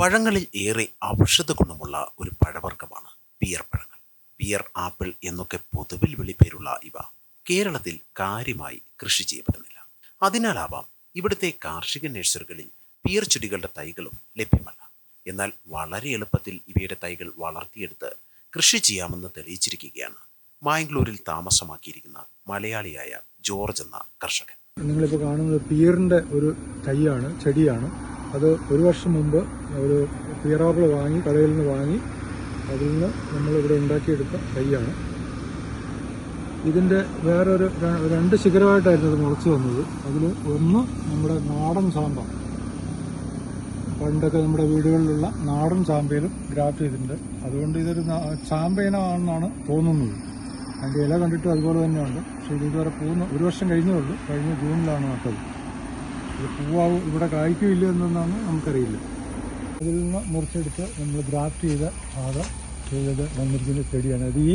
പഴങ്ങളിൽ ഏറെ ഔഷധ ഗുണമുള്ള ഒരു പഴവർഗമാണ് പിയർ പഴങ്ങൾ. പിയർ ആപ്പിൾ എന്നൊക്കെ പൊതുവിൽ വിളിപ്പേരുള്ള ഇവ കേരളത്തിൽ കാര്യമായി കൃഷി ചെയ്യപ്പെടുന്നില്ല. അതിനാലാവാം ഇവിടുത്തെ കാർഷിക നഴ്സറികളിൽ പിയർ ചെടികളുടെ തൈകളും ലഭ്യമല്ല. എന്നാൽ വളരെ എളുപ്പത്തിൽ ഇവയുടെ തൈകൾ വളർത്തിയെടുത്ത് കൃഷി ചെയ്യാമെന്ന് തെളിയിച്ചിരിക്കുകയാണ് മായംഗ്ലൂരിൽ താമസമാക്കിയിരിക്കുന്ന മലയാളിയായ ജോർജ് എന്ന കർഷകൻ. നിങ്ങളിപ്പോൾ കാണുന്നത് പിയറിന്റെ ഒരു തൈയാണ് ചെടിയാണ്. അത് ഒരു വർഷം മുമ്പ് ഒരു പിയറാപ്പിൾ വാങ്ങി കടയിൽ നിന്ന് വാങ്ങി അതിൽ നിന്ന് നമ്മളിവിടെ ഉണ്ടാക്കിയെടുത്ത തൈയാണ്. ഇതിന്റെ വേറൊരു രണ്ട് ശിഖരമായിട്ടായിരുന്നു അത് മുളച്ചു വന്നത്. അതിൽ ഒന്ന് നമ്മുടെ നാടൻ സാമ്പ പണ്ടൊക്കെ നമ്മുടെ വീടുകളിലുള്ള നാടൻ ചാമ്പയിലും ഗ്രാഫ്റ്റ് ചെയ്തിട്ടുണ്ട്. അതുകൊണ്ട് ഇതൊരു ചാമ്പയിനാണെന്നാണ് തോന്നുന്നത്. അതിന്റെ ഇല കണ്ടിട്ട് അതുപോലെ തന്നെയുണ്ട്. പക്ഷേ ഇത് ഇതുവരെ പോകുന്ന ഒരു വർഷം കഴിഞ്ഞേ ഉള്ളൂ. കഴിഞ്ഞ ജൂണിലാണ് നട്ടത്. ഇത് പൂവാവും ഇവിടെ കായ്ക്കില്ല എന്നൊന്നാണ് നമുക്കറിയില്ല. അതിൽ നിന്ന് മുറിച്ചെടുത്ത് നമ്മൾ ഗ്രാഫ്റ്റ് ചെയ്ത ഭാഗം ചെയ്തത് വന്നിരിക്കുന്ന ചെടിയാണ്. അത് ഈ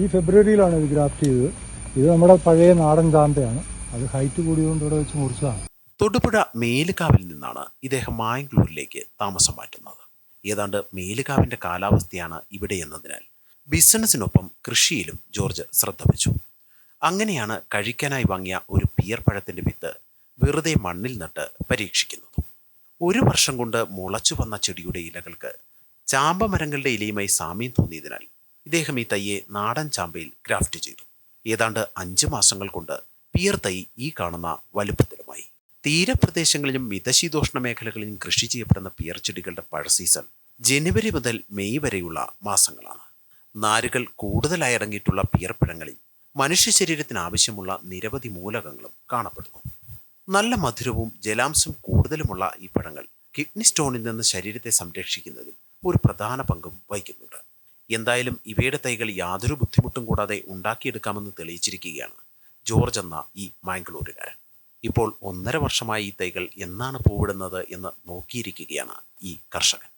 ഈ ഫെബ്രുവരിയിലാണ് ഇത് ഗ്രാഫ്റ്റ് ചെയ്തത്. ഇത് നമ്മുടെ പഴയ നാടൻ കാന്തയാണ് അത് ഹൈറ്റ് കൂടിയതുകൊണ്ട് ഇവിടെ വെച്ച് മുറിച്ചതാണ്. തൊടുപുഴ മേലുകാവിൽ നിന്നാണ് ഇദ്ദേഹം മായംഗ്ലൂരിലേക്ക് താമസം മാറ്റുന്നത്. ഏതാണ്ട് മേലുകാവിന്റെ കാലാവസ്ഥയാണ് ഇവിടെ എന്നതിനാൽ ബിസിനസ്സിനൊപ്പം കൃഷിയിലും ജോർജ് ശ്രദ്ധ വെച്ചു അങ്ങനെയാണ് കഴിക്കാനായി വാങ്ങിയ ഒരു പിയർ പഴത്തിന്റെ വിത്ത് വെറുതെ മണ്ണിൽ നട്ട് പരീക്ഷിക്കുന്നത്. ഒരു വർഷം കൊണ്ട് മുളച്ചു വന്ന ചെടിയുടെ ഇലകൾക്ക് ചാമ്പ മരങ്ങളുടെ ഇലയുമായി സാമ്യം തോന്നിയതിനാൽ ഇദ്ദേഹം ഈ തയ്യെ നാടൻ ചാമ്പയിൽ ഗ്രാഫ്റ്റ് ചെയ്തു. ഏതാണ്ട് അഞ്ച് മാസങ്ങൾ കൊണ്ട് പിയർ തൈ ഈ കാണുന്ന വലുപ്പത്തിലുമായി. തീരപ്രദേശങ്ങളിലും മിതശീതോഷ്ണ മേഖലകളിലും കൃഷി ചെയ്യപ്പെടുന്ന പിയർ ചെടികളുടെ പഴ സീസൺ ജനുവരി മുതൽ മെയ് വരെയുള്ള മാസങ്ങളാണ്. നാരുകൾ കൂടുതലായി അടങ്ങിയിട്ടുള്ള പിയർ പഴങ്ങളിൽ മനുഷ്യ ശരീരത്തിന് ആവശ്യമുള്ള നിരവധി മൂലകങ്ങളും കാണപ്പെടുന്നു. നല്ല മധുരവും ജലാംശം കൂടുതലുമുള്ള ഈ പഴങ്ങൾ കിഡ്നി സ്റ്റോണിൽ നിന്ന് ശരീരത്തെ സംരക്ഷിക്കുന്നതിൽ ഒരു പ്രധാന പങ്കും വഹിക്കുന്നുണ്ട്. എന്തായാലും ഇവയുടെ തൈകൾ യാതൊരു ബുദ്ധിമുട്ടും കൂടാതെ ഉണ്ടാക്കിയെടുക്കാമെന്ന് തെളിയിച്ചിരിക്കുകയാണ് ജോർജ് എന്ന ഈ മാംഗ്ലൂരുകാരൻ. ഇപ്പോൾ ഒന്നര വർഷമായി ഈ തൈകൾ എന്നാണ് പൂവിടുന്നത് എന്ന് നോക്കിയിരിക്കുകയാണ് ഈ കർഷകൻ.